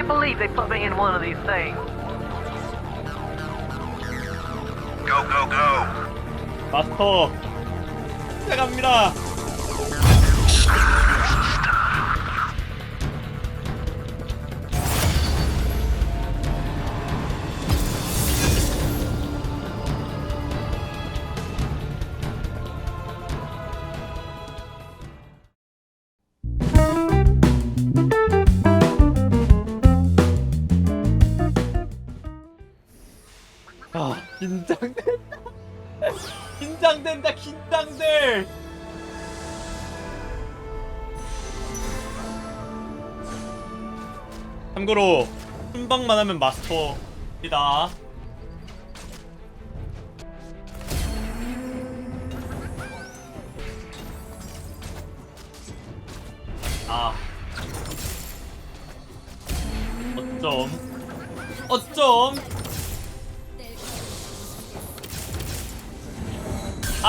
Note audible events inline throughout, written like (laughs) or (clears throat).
can't believe they put me in one of these things. Go, go, go. 마스터 시작합니다 긴장된다. (laughs) 긴장된다 긴장돼 참고로 순방만 하면 마스터입니다. 아. 어쩜? 어쩜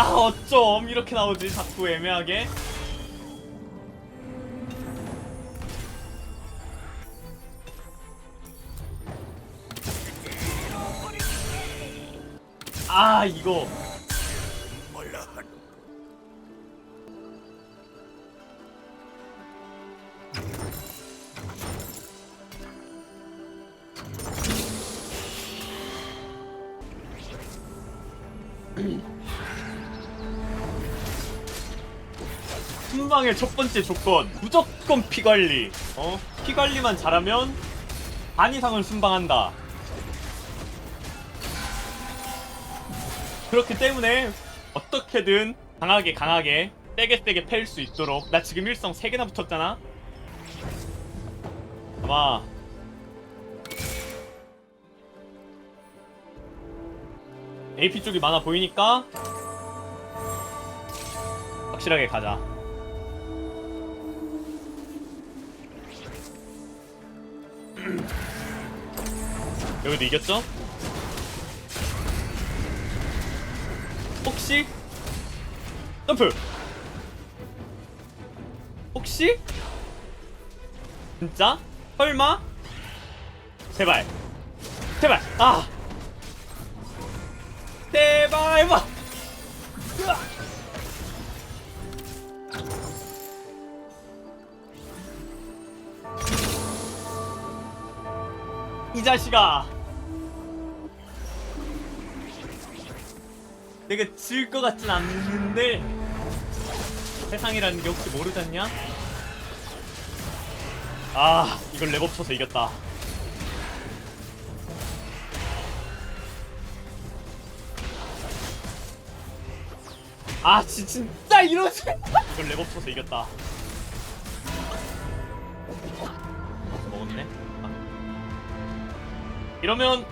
아 어쩜 이렇게 나오지 자꾸 애매하게? 아 이거 순방의 첫 번째 조건 무조건 피 관리. 어? 피 관리만 잘하면 반 이상을 순방한다. 그렇기 때문에 어떻게든 강하게 강하게 세게 세게 팰수 있도록. 나 지금 일성 3개나 붙었잖아. 아마 AP 쪽이 많아 보이니까 확실하게 가자 여기도 이겼죠? 혹시? 점프! 혹시? 진짜? 설마? 제발. 제발. 아! 제발! 봐 으아! 이 자식아. 내가 질 것 같진 않는데 세상이라는 게 혹시 모르잖냐? 아 이걸 랩업 쳐서 이겼다. 아 지, 진짜 이러지 이걸 랩업 쳐서 이겼다 이러면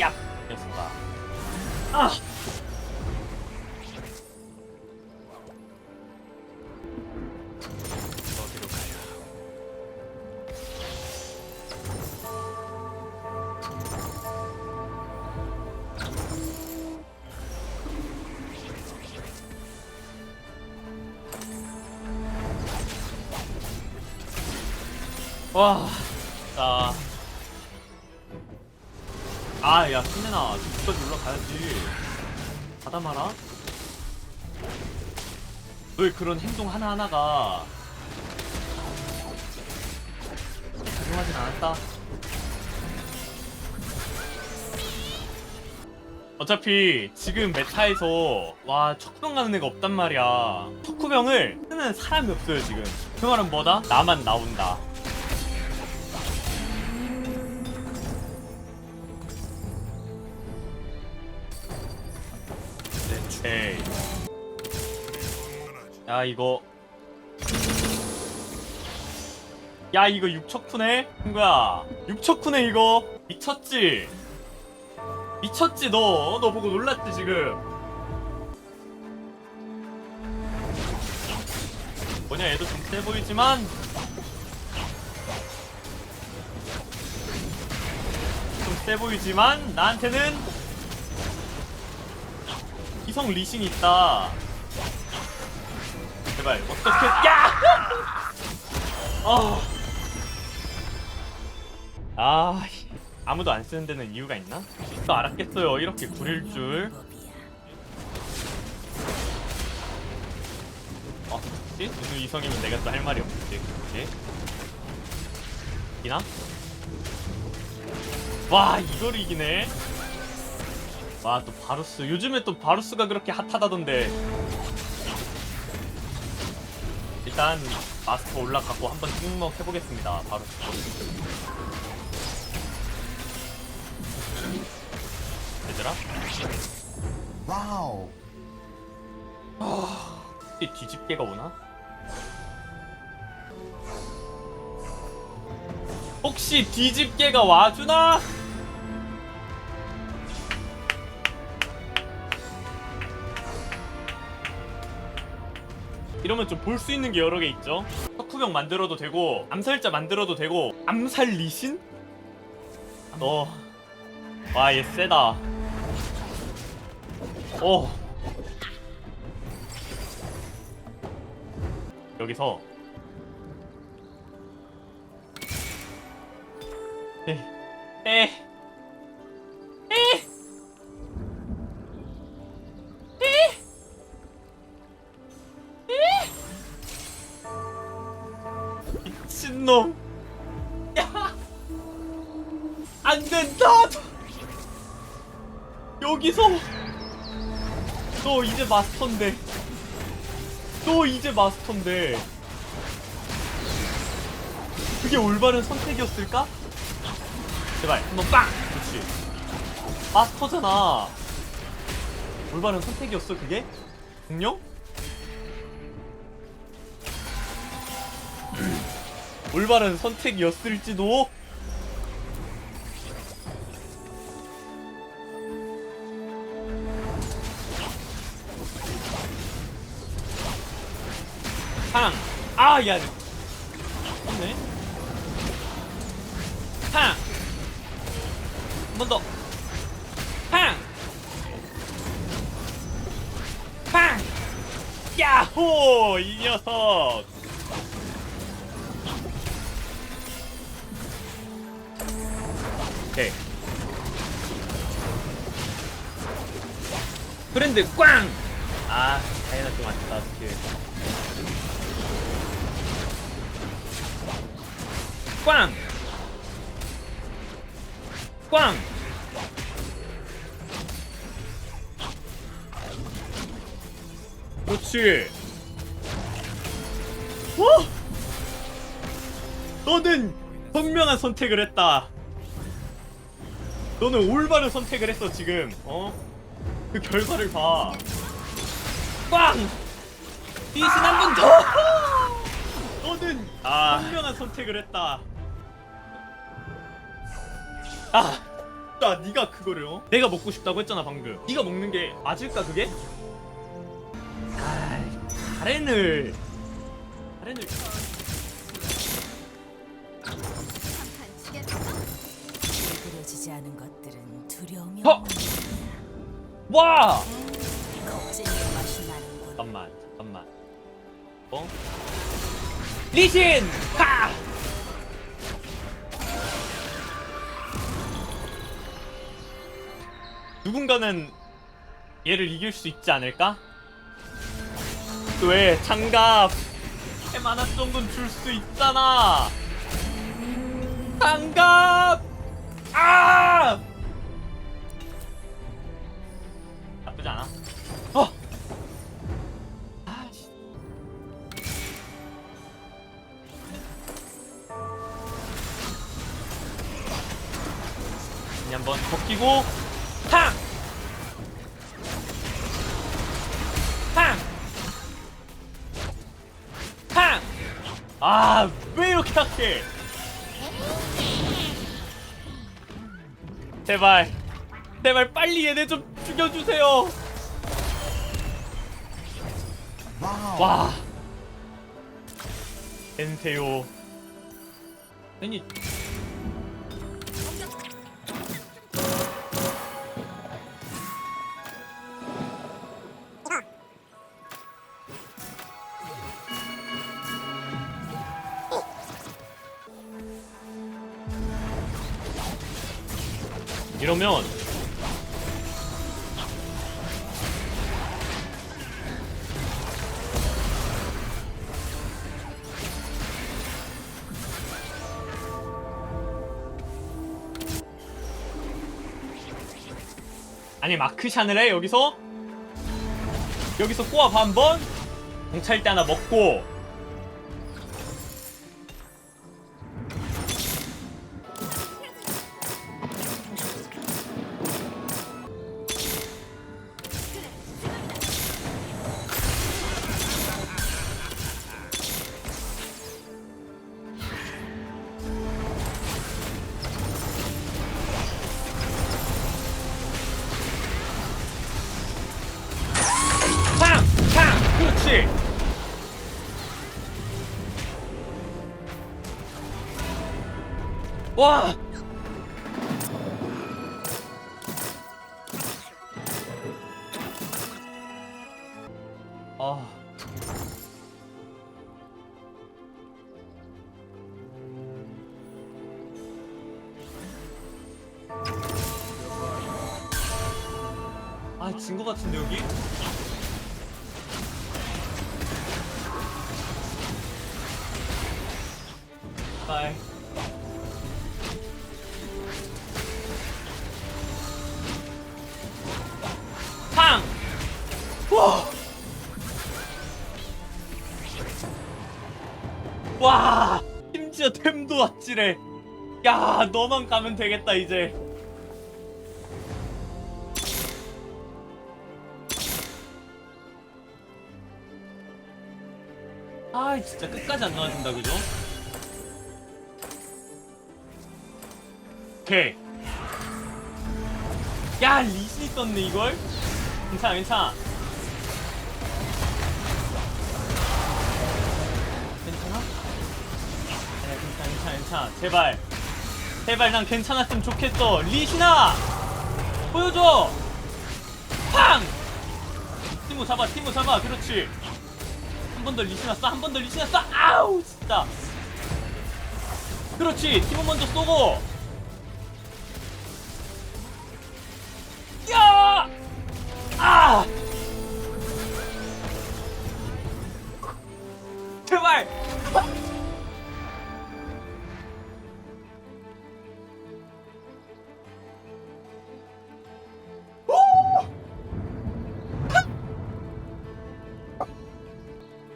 야 였습니다 아 와, 자. 아, 야, 신내나. 집까지 올라가야지. 가다 마라. 너의 그런 행동 하나하나가 죄송하진 않았다. 어차피 지금 메타에서 와 척병 가는 애가 없단 말이야. 척후병을 쓰는 사람이 없어요 지금. 그 말은 뭐다? 나만 나온다. 에이. 야 이거 야 이거 6척쿠네? 친구야 6척쿠네 이거 미쳤지? 미쳤지 너? 너 보고 놀랐지 지금 뭐냐 얘도 좀 세 보이지만 좀 세 보이지만 나한테는 이성 리신 있다 제발 어떻게 야! 어. 아 아무도 안 쓰는 데는 이유가 있나? 또 알았겠어요 이렇게 구릴 줄 아, 그치? 누누 이성이면 내가 또 할 말이 없지 그치? 이나? 와 이걸 이기네 와 또 바루스 요즘에 또 바루스가 그렇게 핫하다던데 일단 마스터 올라가고 한번 찍먹 해보겠습니다 바루스 얘들아 와우. 이 뒤집개가 오나? 혹시 뒤집개가 와주나? 이러면 좀 볼 수 있는 게 여러 개 있죠. 석후병 만들어도 되고 암살자 만들어도 되고 암살 리신? 너, 와얘 세다. 오. 여기서 에, 에, 에, 여기서 너 이제 마스터인데 너 이제 마스터인데 그게 올바른 선택이었을까? 제발 한번 빵! 그렇지 마스터잖아 올바른 선택이었어 그게? 공룡? (clears throat) 올바른 선택이었을지도 팡! 아, 야! 없네. 팡! 한 번 더. 팡! 팡! 야호! 이 녀석! 오케이. 브랜드 꽝! 아, 다이나 좀 아쉽다, 스킬. 꽝! 꽝! 그렇지. 어? 너는 현명한 선택을 했다. 너는 올바른 선택을 했어 지금. 어? 그 결과를 봐. 꽝! 이신 한번 더! 너는 아. 현명한 선택을 했다. 아, 나 네가 그거를 어? 내가 먹고 싶다고 했잖아 방금. 네가 먹는 게 맞을까 그게? 아, 가렌을 가렌을 그려지지 않은 것들은 두려움이 어! 없는 와! 겁쟁이의 맛이 나는군. 잠깐만, 잠깐만. 어? 리신! 하! 누군가는 얘를 이길 수 있지 않을까? 왜 장갑 해만화 정도는 줄 수 있잖아. 장갑! 아! 나쁘지 않아. 어! 아씨. 이 한번 벗기고 아, 왜 이렇게 약해? 제발. 제발 빨리 얘네 좀 죽여주세요. 와. 엔세요. 아니. 이러면 아니 마크샨을 해 여기서? 여기서 꼬아봐 한번? 경찰대 하나 먹고 그렇지! 와! 아. 아, 진거 같은데, 여기? 아찔해. 야, 너만 가면 되겠다, 이제. 아, 진짜 끝까지 안 나와준다, 그죠? 오케이. 야, 리신이 떴네, 이걸? 괜찮아. 괜찮아? 괜찮아. 제발. 제발 난 괜찮았으면 좋겠어. 리신아! 보여줘! 팡! 티모 잡아, 티모 잡아. 그렇지. 한 번 더 리신아 쏴, 한 번 더 리신아 쏴! 아우, 진짜. 그렇지. 티모 먼저 쏘고. 야! 아! 제발!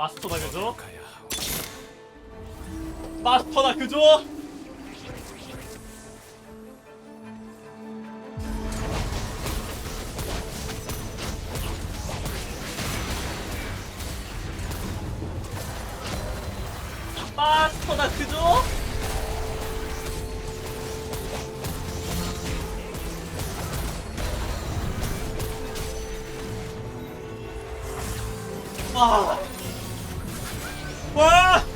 마스터다 그죠? 마스터다 그죠? 마스터다 그죠? 와! 와!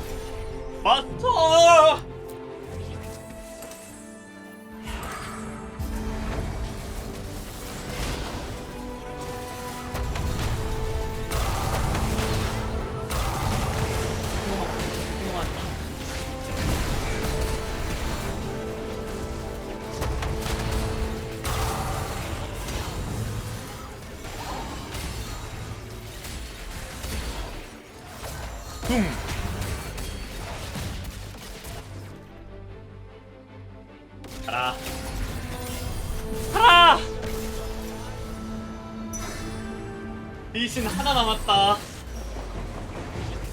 이신 하나 남았다.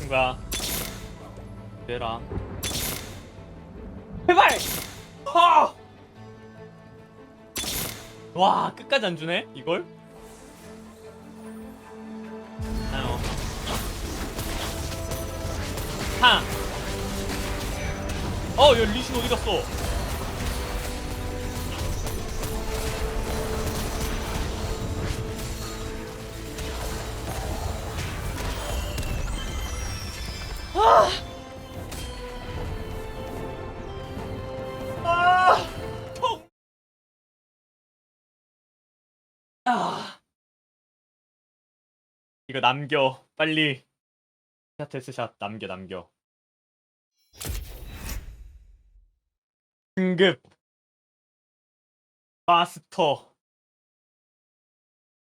누가? 내라. 제발! 하! 와, 끝까지 안 주네, 이걸? 아유. 팡! 어, 야, 리신 어디 갔어? 아! 통! 아! 이거 남겨. 빨리. 샷테스샷 남겨 남겨. 승급. 마스터